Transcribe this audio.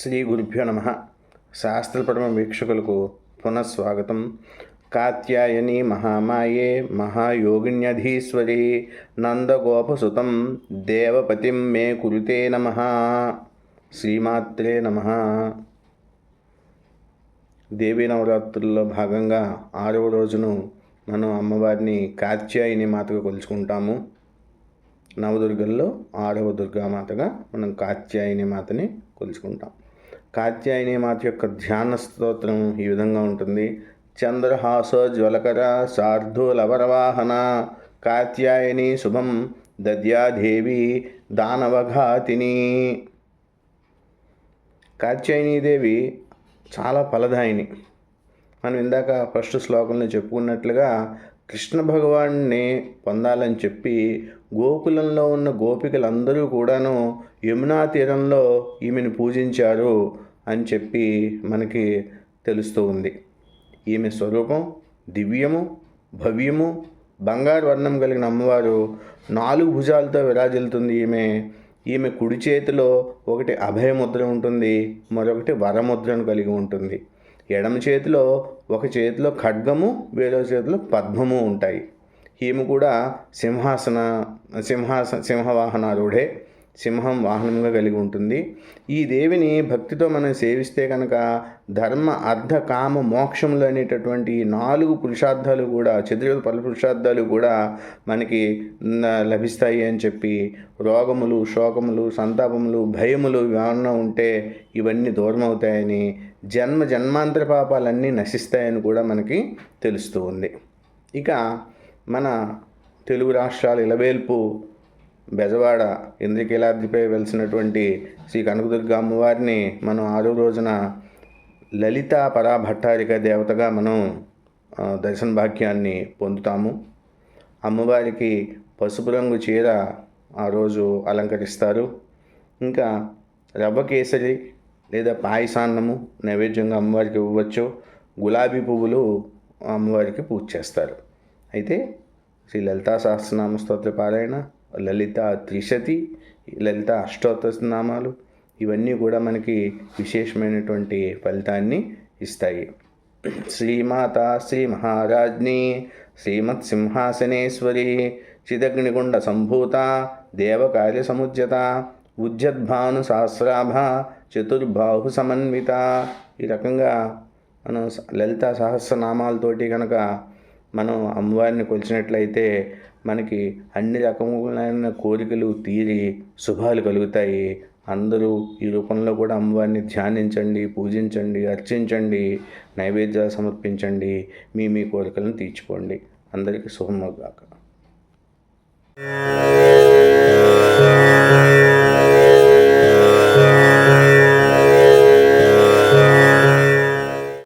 శ్రీ గురుభ్యో నమ. శాస్త్రపరమ వీక్షకులకు పునఃస్వాగతం కాత్యాయని మహామాయే మహాయోగిణ్యధీశ్వరి నందగోపసుతం దేవపతిం మే కురుతే నమ. శ్రీమాత్రే నమ. దేవీ నవరాత్రుల్లో భాగంగా ఆరవ రోజును మనం అమ్మవారిని కాత్యాయని మాతగా కొలుచుకుంటాము. నవదుర్గల్లో ఆరవ దుర్గామాతగా మనం కాత్యాయని మాతని కొలుచుకుంటాం. కాత్యాయని మాత యొక్క ధ్యాన స్తోత్రం ఈ విధంగా ఉంటుంది. చంద్రహాసజ్వలకర జ్వలకర కాత్యాయని శుభం దద్యాదేవి దానవఘాతిని. కాత్యాయనీదేవి చాలా ఫలదాయిని. మనం ఇందాక ఫస్ట్ శ్లోకంలో చెప్పుకున్నట్లుగా కృష్ణ భగవాన్ని పొందాలని చెప్పి గోకులంలో ఉన్న గోపికలందరూ కూడాను యమునా తీరంలో ఈమెను పూజించారు అని చెప్పి మనకి తెలుస్తూ ఉంది. ఈమె స్వరూపం దివ్యము భవ్యము బంగారు వర్ణం కలిగిన అమ్మవారు నాలుగు భుజాలతో విరాజిల్లుతుంది ఈమె. ఈమె కుడి చేతిలో ఒకటి అభయముద్ర ఉంటుంది మరొకటి వరముద్రను కలిగి ఉంటుంది. ఎడమ చేతిలో ఒక చేతిలో ఖడ్గము వేరే చేతిలో పద్మము ఉంటాయి. ఈమె కూడా సింహాసన సింహాస సింహవాహనారూఢే. సింహం వాహనంగా కలిగి ఉంటుంది. ఈ దేవిని భక్తితో మనం సేవిస్తే కనుక ధర్మ అర్ధ కామ మోక్షములు అనేటటువంటి నాలుగు పురుషార్థాలు కూడా చతుర్విధ పలు పురుషార్థాలు కూడా మనకి లభిస్తాయి అని చెప్పి రోగములు శోకములు సంతాపములు భయములు ఏమన్నా ఉంటే ఇవన్నీ దూరం అవుతాయని జన్మ జన్మాంతర పాపాలన్నీ నశిస్తాయని కూడా మనకి తెలుస్తూ ఉంది. ఇక మన తెలుగు రాష్ట్రాల ఇలవేల్పు బెజవాడ ఇంద్రకీలాద్రిపై వెలిసినటువంటి శ్రీ కనకదుర్గ అమ్మవారిని మనం ఆరో రోజున లలిత పరాభట్టారిక దేవతగా మనం దర్శన భాగ్యాన్ని పొందుతాము. అమ్మవారికి పసుపు రంగు చీర ఆ రోజు అలంకరిస్తారు. ఇంకా రవ్వ కేసరి లేదా పాయసాన్నము నైవేద్యంగా అమ్మవారికి ఇవ్వచ్చు గులాబీ పువ్వులు అమ్మవారికి పూజ చేస్తారు. అయితే శ్రీ లలితా సహస్రనామ స్తోత్ర పారాయణ లలిత త్రిశతి లలిత అష్టోత్తనామాలు ఇవన్నీ కూడా మనకి విశేషమైనటువంటి ఫలితాన్ని ఇస్తాయి. శ్రీమాత శ్రీ మహారాజ్ని శ్రీమత్ సింహాసనేశ్వరి చిదగ్నిగుండ సంభూత దేవకార్య సముజ్యత ఉజ్జద్భాను సహస్రాభ చతుర్బాహు సమన్విత. ఈ రకంగా మనం లలిత సహస్రనామాలతోటి కనుక మనం అమ్మవారిని కొలిచినట్లయితే మనకి అన్ని రకములైన కోరికలు తీరి శుభాలు కలుగుతాయి. అందరూ ఈ రూపంలో కూడా అమ్మవారిని ధ్యానించండి పూజించండి అర్చించండి నైవేద్యాలు సమర్పించండి. మీ మీ కోరికలను తీర్చుకోండి. అందరికీ శుభమగాక